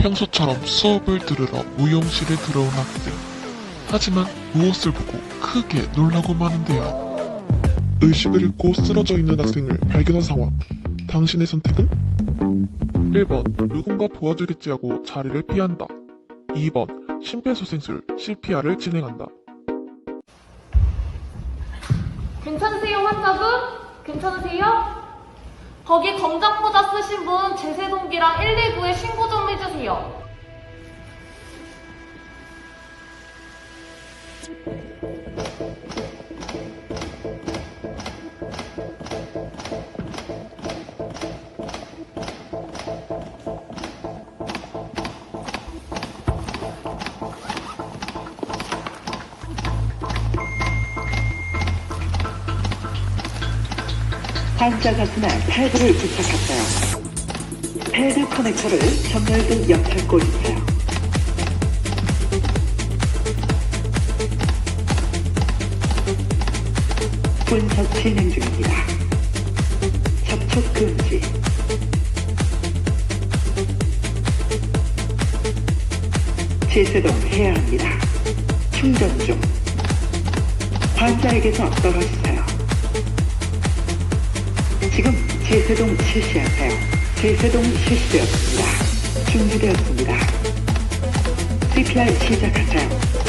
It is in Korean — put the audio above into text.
평소처럼 수업을 들으러 무용실에 들어온 학생. 하지만 무엇을 보고 크게 놀라고 마는데요. 의식을 잃고 쓰러져 있는 학생을 발견한 상황. 당신의 선택은? 1번 누군가 도와주겠지 하고 자리를 피한다. 2번 심폐소생술 CPR을 진행한다. 괜찮으세요, 환자분? 괜찮으세요? 거기 검정 모자 쓰신 분 제세동기랑 119에 신고 좀 해주세요. 환자 가슴에 패드를 부착했어요. 패드 커넥터를 전멸등 옆에 꽂으세요. 분석 진행 중입니다. 접촉 금지. 제세동 해야 합니다. 충전 중. 환자에게서 떨어지세요. 지금 제세동 실시하세요. 제세동 실시되었습니다. 준비되었습니다. CPR 시작하세요.